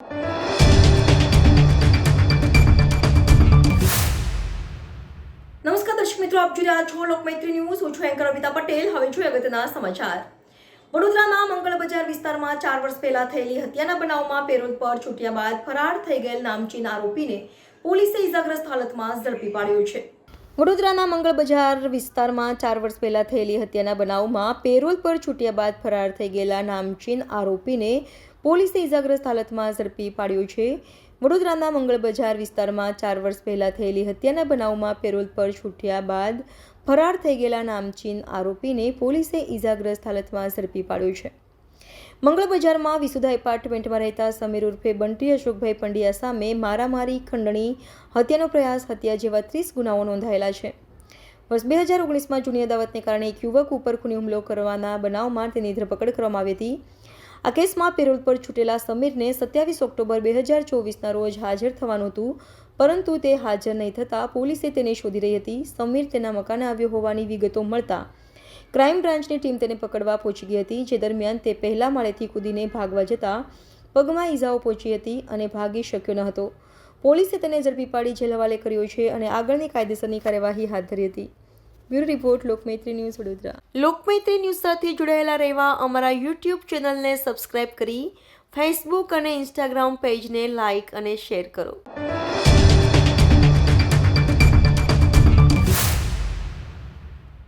નમસ્કાર દર્શક મિત્રો, આપ જોઈ રહ્યા છો લોકમૈત્રી ન્યૂઝ. હું છું એન્કર અમિતા પટેલ. હવે જોઈએ અગત્યના સમાચાર. વડોદરાના મંગળ બજાર વિસ્તારમાં ચાર વર્ષ પહેલા થયેલી હત્યાના બનાવમાં પેરોલ પર છૂટ્યા બાદ ફરાર થઈ ગયેલ નામચીન આરોપીને પોલીસે ઇજાગ્રસ્ત હાલતમાં ઝડપી પાડ્યો છે. વડોદરાના મંગળ બજાર વિસ્તારમાં ચાર વર્ષ પહેલા થયેલી હત્યાના બનાવમાં પેરોલ પર છૂટ્યા બાદ ફરાર થઈ ગયેલા નામચીન આરોપીને પોલીસે ઇજાગ્રસ્ત હાલતમાં ઝડપી પાડ્યો છે. વડોદરાના મંગળ બજાર વિસ્તારમાં ચાર વર્ષ પહેલાં થયેલી હત્યાના બનાવમાં પેરોલ પર છૂટ્યા બાદ ફરાર થઈ ગયેલા નામચીન આરોપીને પોલીસે ઇજાગ્રસ્ત હાલતમાં ઝડપી પાડ્યો છે. મંગળ બજારમાં વિસુધા એપાર્ટમેન્ટમાં રહેતા સમીર ઉર્ફે બંટી અશોકભાઈ પંડ્યા સામે મારામારી, ખંડણી, હત્યાનો પ્રયાસ, હત્યા જેવા ત્રીસ ગુનાઓ નોંધાયેલા છે. વર્ષ બે હજાર ઓગણીસમાં જૂની અદાવતને કારણે એક યુવક ઉપર ખૂની હુમલો કરવાના બનાવમાં તેની ધરપકડ કરવામાં આવી હતી. આ કેસમાં પેરોલ પર છૂટેલા સમીરને સત્યાવીસ ઓક્ટોબર બે હજાર ચોવીસના રોજ હાજર થવાનું હતું. પરંતુ તે હાજર નહીં થતાં પોલીસે તેને શોધી રહી હતી. સમીર તેના મકાને આવ્યો હોવાની વિગતો મળતા ક્રાઇમ બ્રાન્ચની ટીમ તેને પકડવા પહોંચી ગઈ હતી, જે દરમિયાન તે પહેલા માળેથી કૂદીને ભાગવા જતાં પગમાં ઈજાઓ પહોંચી હતી અને ભાગી શક્યો ન હતો. પોલીસે તેને ઝડપી પાડી જેલ હવાલે કર્યો છે અને આગળની કાયદેસરની કાર્યવાહી હાથ ધરી હતી. Bureau report Lokmaitri news Vadodara. Lokmaitri news સાથે જોડાયેલા રહેવા અમારા યુટ્યુબ ચેનલને સબસ્ક્રાઇબ કરી ફેસબુક અને ઇન્સ્ટાગ્રામ પેજને લાઇક અને શેર કરો.